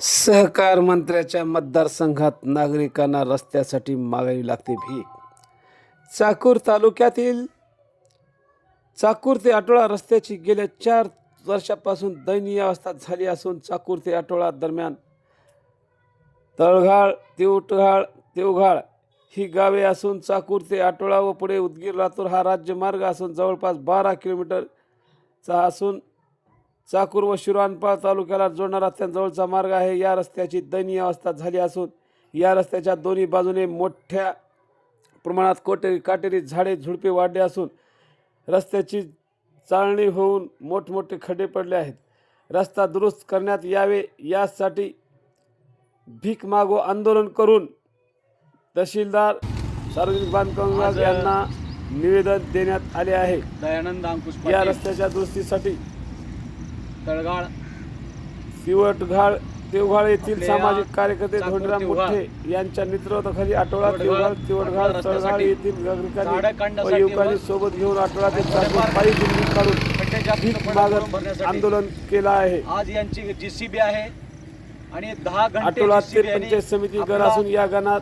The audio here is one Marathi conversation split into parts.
सहकार मंत्र्याच्या मतदारसंघात नागरिकांना रस्त्यासाठी मागावी लागते भीक. चाकूर तालुक्यातील चाकूर ते आटोळा रस्त्याची गेल्या चार वर्षापासून दयनीय अवस्था झाली असून चाकूर ते आटोळा दरम्यान तळघाळ तिवटघाळ तिवघाळ ही गावे असून चाकूर ते आटोळा व पुढे उदगीर लातूर हा राज्यमार्ग असून जवळपास बारा किलोमीटरचा असून चाकूर व शिरवानपाळ तालुक्याला जोडणारा अत्यंत जवळचा मार्ग आहे. या रस्त्याची दयनीय अवस्था झाली असून या रस्त्याच्या दोन्ही बाजूने मोठ्या प्रमाणात कोटेरी काटेरी झाडे झुडपे वाढले असून रस्त्याची चाळणी होऊन मोठमोठे खड्डे पडले आहेत. रस्ता दुरुस्त करण्यात यावे यासाठी भीक मागो आंदोलन करून तहसीलदार सार्वजनिक बांधकाम विभाग यांना निवेदन देण्यात आले आहे. दयानंद अंकुश या पाटील. रस्त्याच्या दुरुस्तीसाठी तळगाळ सिवटघाळ देवघाळ येथील या सामाजिक कार्यकर्ते चाकूर धोंडराम मोठे यांच्या नेतृत्वाखाली आठवडा देवघाळ, देवघाळ तिवटघाळ तळघाळ रस्त्यासाठी येथील झाडं नागरिकांनी व काढण्यासाठी युवकांनी व सोबत घेऊन आठवडा ते थोडेफार चाकूर पायी दिंडी काढून मागत भरण्यासाठी. आंदोलन केलं आहे. आज यांची जीसीबी आहे आणि दहा घंटे आठवडा ते JCB यांनी पंचायत समिती आपला असून या गणात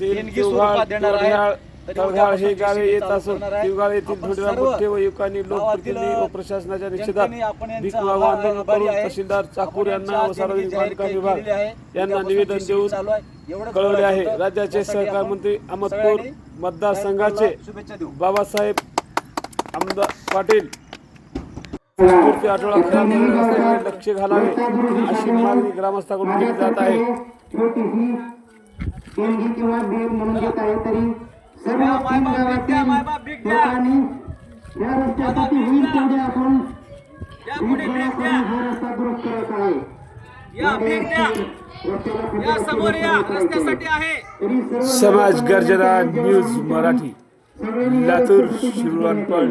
देणगी स्वरूपात देणार आहे. तळघाळ हे गावे येत असून. देवघाळ येथील मोठे व युवकांनी लोकप्रतिनिधी व प्रशासनाच्या निषेधात आंदोलन करून. तहसीलदार चाकूर यांना व सार्वजनिक बांधकाम विभाग. यांना निवेदन देऊन चालू आहे. एवढंच कळवले आहे. राज्याचे सहकार मंत्री अहमदपूर मतदारसंघाचे बाबासाहेब आमदार पाटील आठवडा लक्ष घालावे अशी मागणी ग्रामस्थांकडून केली जात आहे देणगी किंवा भेट म्हणून घेत आहे तरी सर्व तीन गावातील. लोकांनी या रस्त्यासाठी होईल तेवढे आपण हा रस्ता दुरुस्त करत आहे. समाज गर्जना न्यूज मराठी. लातूर शिरवानपाळ.